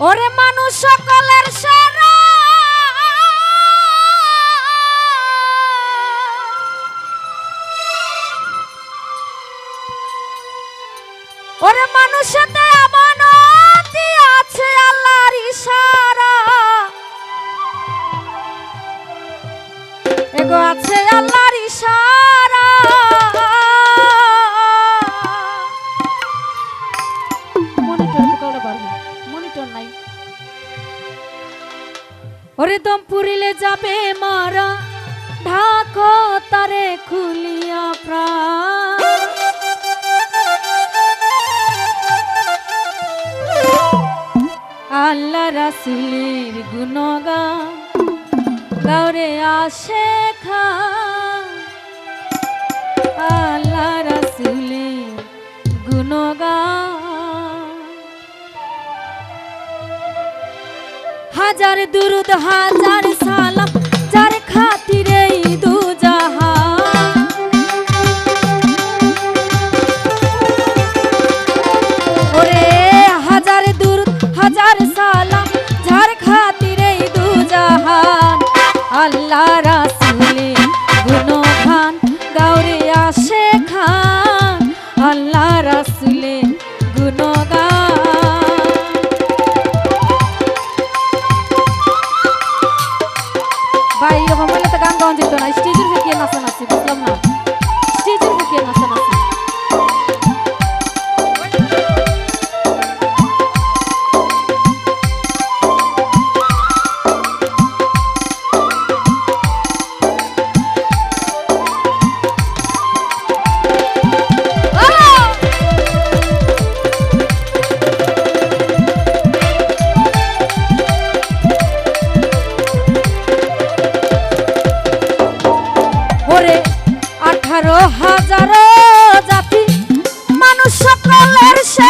ওরে মানুষ সকলের সারা ওরে দম পুরিলে যাবে মারা, ঢাক তারে খুলিয়া প্রাণ। আল্লাহ রাসুলির গুণগান, গাওরে আসে খা দুরুদ হাজার সাল। করে আঠারো হাজার জাতি। মানুষ সকলের সে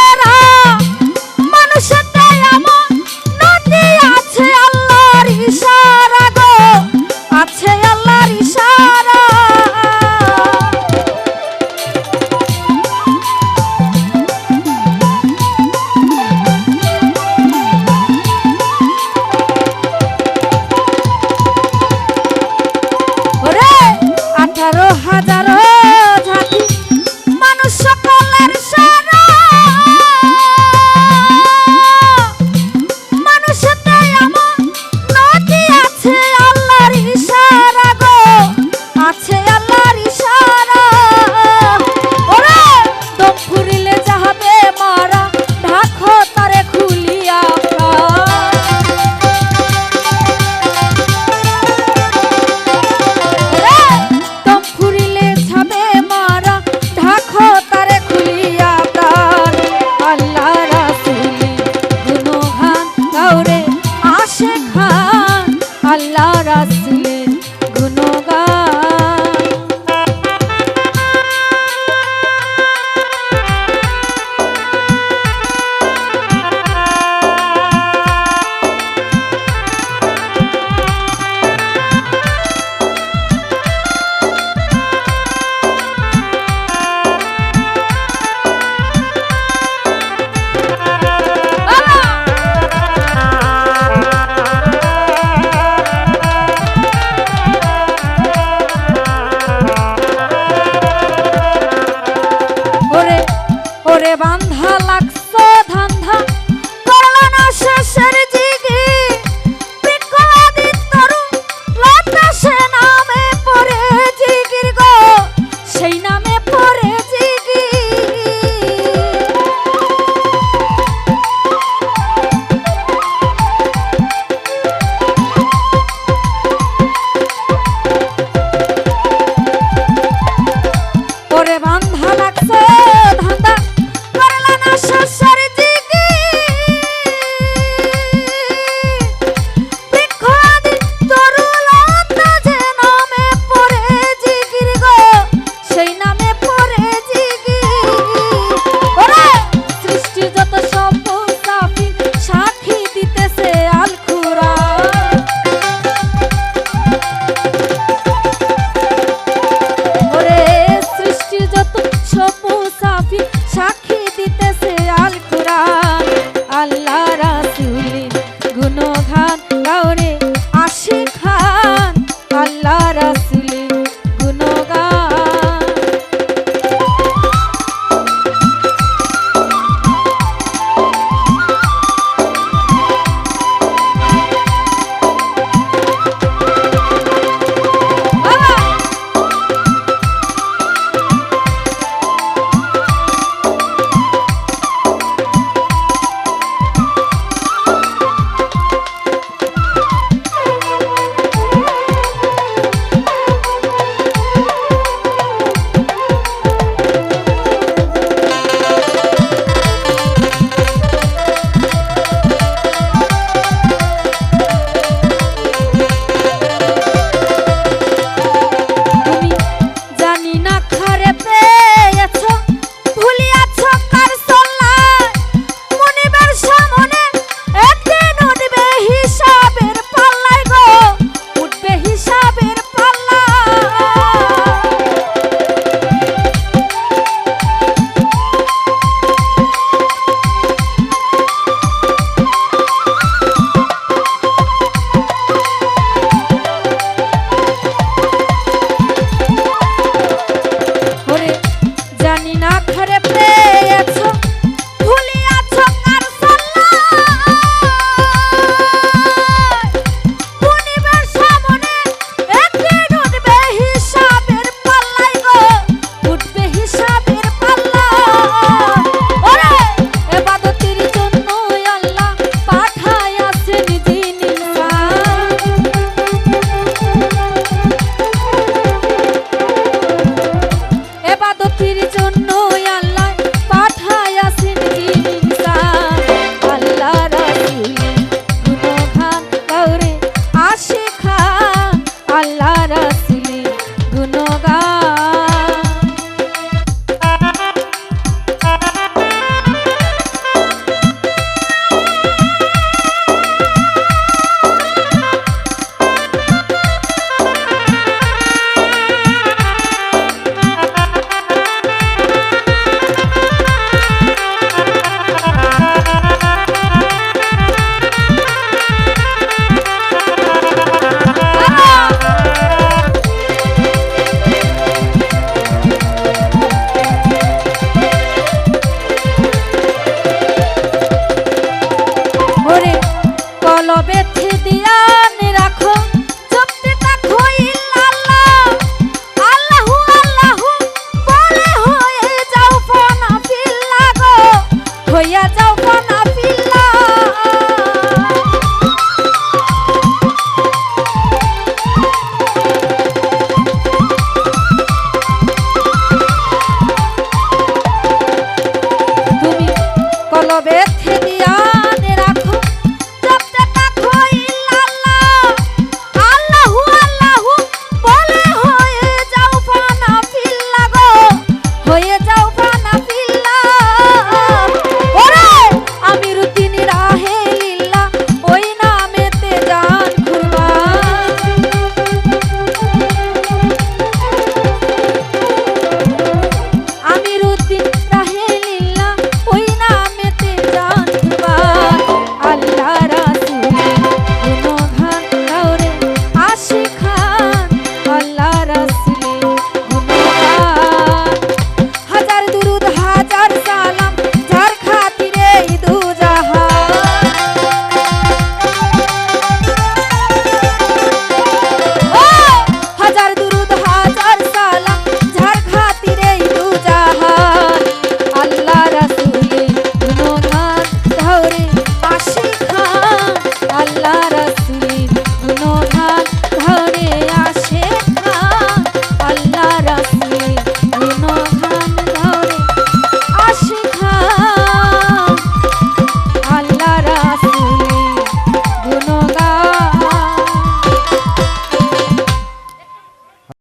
গান